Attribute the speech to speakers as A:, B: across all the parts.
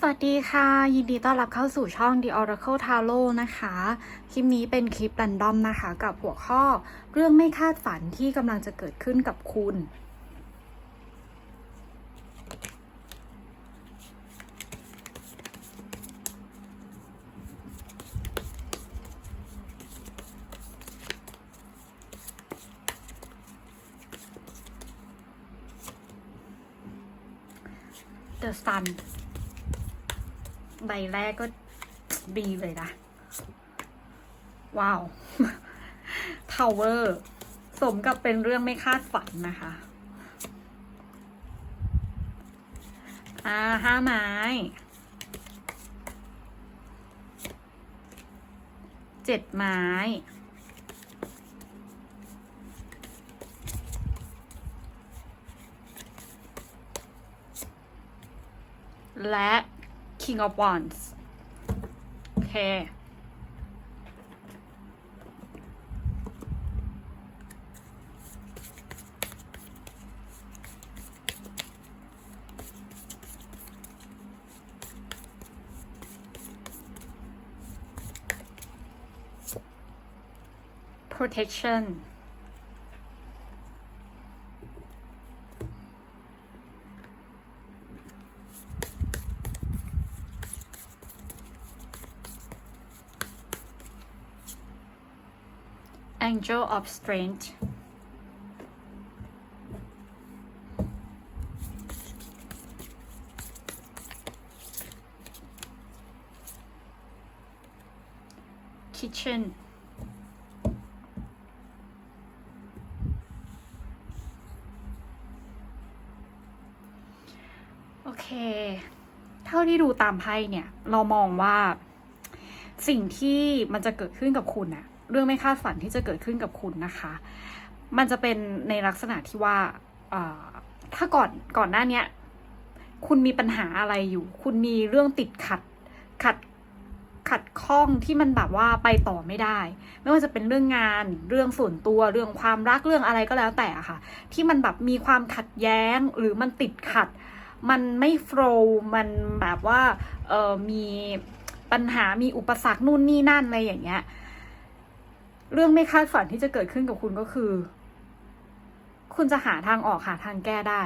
A: สวัสดีค่ะ ยินดีต้อนรับเข้าสู่ช่อง The Oracle Tarot นะคะ คลิปนี้เป็นคลิปรันดอมนะคะ กับหัวข้อเรื่องไม่คาดฝันที่กำลังจะเกิดขึ้นกับคุณ The Sun ใบแรกก็ดีเลยนะ ว้าว Tower สมกับเป็นเรื่องไม่คาดฝันนะคะ อ่าห้าไม้เจ็ดไม้และ King of Wands โอเค protection 'Angel of Strength' kitchen โอเค เท่าที่ดูตามไพ่เนี่ย เรามองว่าสิ่งที่มันจะเกิดขึ้นกับคุณอะ เรื่องไม่คาดฝันที่จะเกิดขึ้นกับคุณนะคะ มันจะเป็นในลักษณะที่ว่าถ้าก่อนก่อนหน้านี้คุณมีปัญหาอะไรอยู่ คุณมีเรื่องติดขัดขัดขัดข้องที่มันแบบว่าไปต่อไม่ได้ ไม่ว่าจะเป็นเรื่องงาน เรื่องส่วนตัว เรื่องความรัก เรื่องอะไรก็แล้วแต่ค่ะ ที่มันแบบมีความขัดแย้ง หรือมันติดขัด มันไม่โฟล์มันแบบว่า เออมีปัญหา มีอุปสรรคนู่นนี่นั่นอะไรอย่างเงี้ย เรื่องไม่คาดฝันที่จะเกิดขึ้นกับคุณก็คือ คุณจะหาทางออกหาทางแก้ได้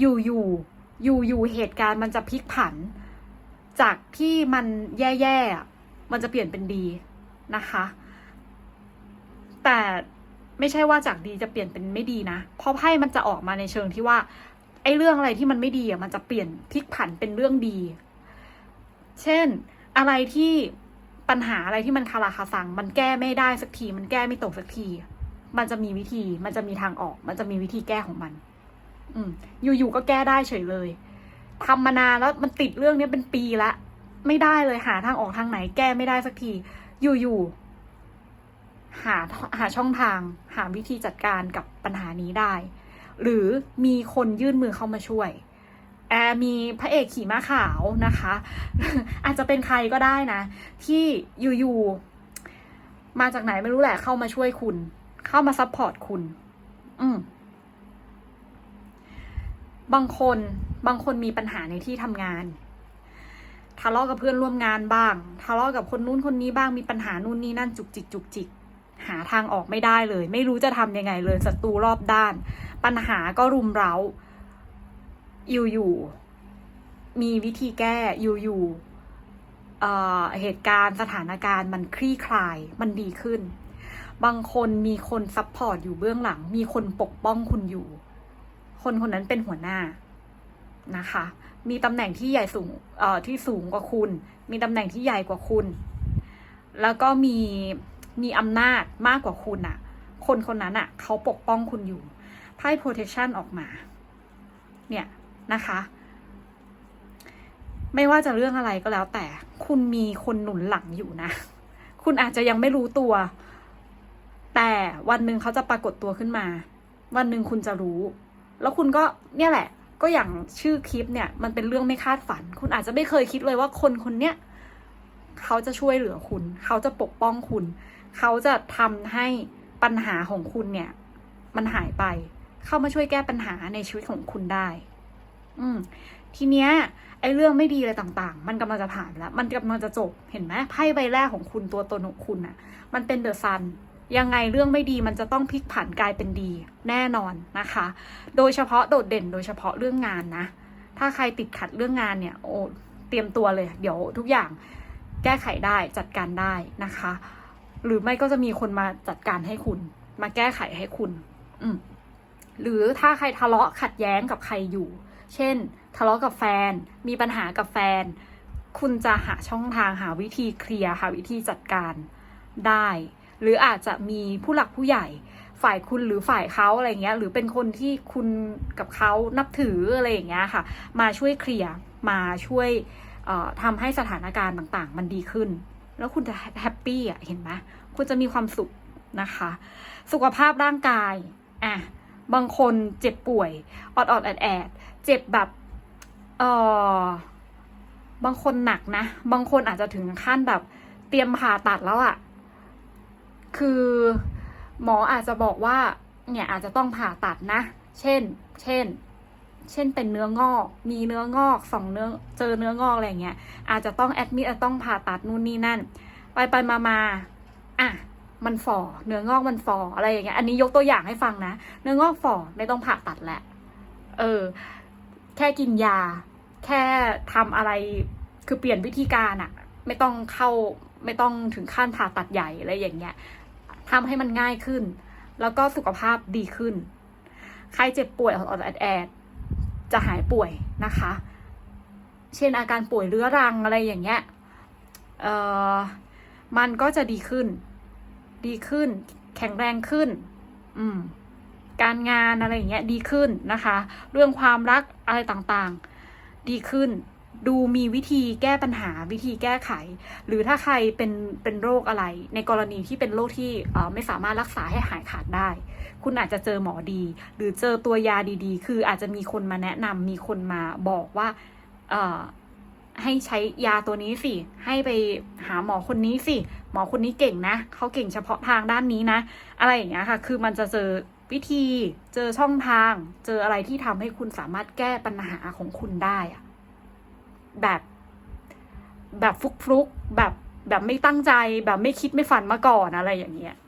A: อยู่อยู่อยู่อยู่เหตุการณ์มันจะพลิกผัน จากที่มันแย่ๆมันจะเปลี่ยนเป็นดีนะคะ แต่ไม่ใช่ว่าจากดีจะเปลี่ยนเป็นไม่ดีนะ เพราะไพ่มันจะออกมาในเชิงที่ว่าไอ้เรื่องอะไรที่มันไม่ดีอะมันจะเปลี่ยนพลิกผันเป็นเรื่องดี เช่น อะไรที่ ปัญหาอะไรที่มันคาราคาซัง มันแก้ไม่ได้สักที มันแก้ไม่ตกสักที มันจะมีวิธี มันจะมีทางออก มันจะมีวิธีแก้ของมัน อืม อยู่ๆก็แก้ได้เฉยเลยทำมานานแล้วมันติดเรื่องนี้เป็นปีละ ไม่ได้เลยหาทางออกทางไหน แก้ไม่ได้สักที อยู่ๆหาหาช่องทาง หาวิธีจัดการกับปัญหานี้ได้ หรือมีคนยื่นมือเข้ามาช่วย แอร์มีพระเอกขี่ม้าขาวนะคะ อาจจะเป็นใครก็ได้นะ ที่อยู่ๆมาจากไหนไม่รู้แหละเข้ามาช่วยคุณ เข้ามาซัพพอร์ตคุณ อืมบางคนบางคนมีปัญหาในที่ทำงานทะเลาะกับเพื่อนร่วมงานบ้างทะเลาะกับคนนู้นคนนี้บ้างมีปัญหานู่นนี่นั่นจุกจิกจุกจิก หาทางออกไม่ได้เลย ไม่รู้จะทำยังไงเลยศัตรูรอบด้าน ปัญหาก็รุมเร้า อยู่ๆมีวิธีแก้อยู่ๆเอ่เหตุการณ์สถานการณ์มันคลี่คลายมันดีขึ้น บางคนมีคนซัพพอร์ตอยู่เบื้องหลัง มีคนปกป้องคุณอยู่ คนคนนั้นเป็นหัวหน้านะคะ มีตำแหน่งที่ใหญ่สูงเอ่อที่สูงกว่าคุณ มีตำแหน่งที่ใหญ่กว่าคุณ แล้วก็มีมีอำนาจมากกว่าคุณอะคนคนนั้นอะเขาปกป้องคุณอยู่ไพ่ protection ออกมา เนี่ย นะคะ ไม่ว่าจะเรื่องอะไรก็แล้ว แต่คุณมีคนหนุนหลังอยู่นะ คุณอาจจะยังไม่รู้ตัว แต่วันหนึ่งเขาจะปรากฏตัวขึ้นมา วันหนึ่งคุณจะรู้ แล้วคุณก็เนี่ยแหละ ก็อย่างชื่อคลิปเนี่ย มันเป็นเรื่องไม่คาดฝัน คุณอาจจะไม่เคยคิดเลยว่าคนคนเนี้ยเขาจะช่วยเหลือคุณ เขาจะปกป้องคุณ เขาจะทำให้ปัญหาของคุณเนี่ย มันหายไป เข้ามาช่วยแก้ปัญหาในชีวิตของคุณได้ อืม ทีเนี้ยไอ้เรื่องไม่ดีอะไรต่าง ๆ มันกำลังจะผ่านแล้ว มันกำลังจะจบ เห็นไหมไพ่ใบแรกของคุณตัวตนของคุณน่ะมันเป็นเดอะซัน ยังไงเรื่องไม่ดีมันจะต้องพลิกผันกลายเป็นดี แน่นอนนะคะ โดยเฉพาะโดดเด่นโดยเฉพาะเรื่องงานนะ ถ้าใครติดขัดเรื่องงานเนี่ย โอ้ เตรียมตัวเลย เดี๋ยวทุกอย่างแก้ไขได้จัดการได้นะคะ หรือไม่ก็จะมีคนมาจัดการให้คุณ มาแก้ไขให้คุณ อืหรือถ้าใครทะเลาะขัดแย้งกับใครอยู่ เช่น ทะเลาะกับแฟน มีปัญหากับแฟน คุณจะหาช่องทางหาวิธีเคลียร์หาวิธีจัดการได้ หรืออาจจะมีผู้หลักผู้ใหญ่ ฝ่ายคุณหรือฝ่ายเขาอะไรเงี้ย หรือเป็นคนที่คุณกับเขานับถืออะไรอย่างเงี้ยค่ะ มาช่วยเคลียร์ มาช่วยเอ่อทำให้สถานการณ์ต่างๆ มันดีขึ้น แล้วคุณจะแฮปปี้อะ เห็นไหมคุณจะมีความสุขนะคะ สุขภาพร่างกาย อะ บางคนเจ็บป่วยออดออดแอดแอดเจ็บแบบเออบางคนหนักนะ บางคนอาจจะถึงขั้นแบบเตรียมผ่าตัดแล้วอะ่ะ คือหมออาจจะบอกว่า เนี่ยอาจจะต้องผ่าตัดนะ เช่น เช่น เช่นเป็นเนื้องอก มีเนื้องอกสองเนื้อ เจอเนื้องอกอะไรเงี้ย อาจจะต้องแอดมิดอาจจะต้องผ่าตัดนู่นนี่นั่น ไปไปมามาอะ มันฝ่อเนื้องอกมันฝ่ออะไรอย่างเงี้ยอันนี้ยกตัวอย่างให้ฟังนะ เนื้องอกฝ่อไม่ต้องผ่าตัดแหละ เออ แค่กินยา แค่ทำอะไรคือเปลี่ยนวิธีการอะไม่ต้องเข้าไม่ต้องถึงขั้นผ่าตัดใหญ่อะไรอย่างเงี้ยทำให้มันง่ายขึ้น แล้วก็สุขภาพดีขึ้น ใครเจ็บป่วยออดแอดแอดจะหายป่วยนะคะ เช่นอาการป่วยเรื้อรังอะไรอย่างเงี้ยเออมันก็จะดีขึ้น ดีขึ้น แข็งแรงขึ้น อืม การงานอะไรอย่างเงี้ยดีขึ้นนะคะ เรื่องความรักอะไรต่างๆ ดีขึ้น ดูมีวิธีแก้ปัญหาวิธีแก้ไข หรือถ้าใครเป็นเป็นโรคอะไร ในกรณีที่เป็นโรคที่เออไม่สามารถรักษาให้หายขาดได้ คุณอาจจะเจอหมอดี หรือเจอตัวยาดีๆ คืออาจจะมีคนมาแนะนำมีคนมาบอกว่าเออ ให้ใช้ยาตัวนี้สิ ให้ไปหาหมอคนนี้สิ หมอคนนี้เก่งนะ เขาเก่งเฉพาะทางด้านนี้นะ อะไรอย่างเงี้ยค่ะ คือมันจะเจอวิธี เจอช่องทาง เจออะไรที่ทำให้คุณสามารถแก้ปัญหาของคุณได้อะแบบ แบบฟุกฟุกแบบแบบไม่ตั้งใจ แบบไม่คิดไม่ฝันมาก่อนอะไรอย่างเงี้ย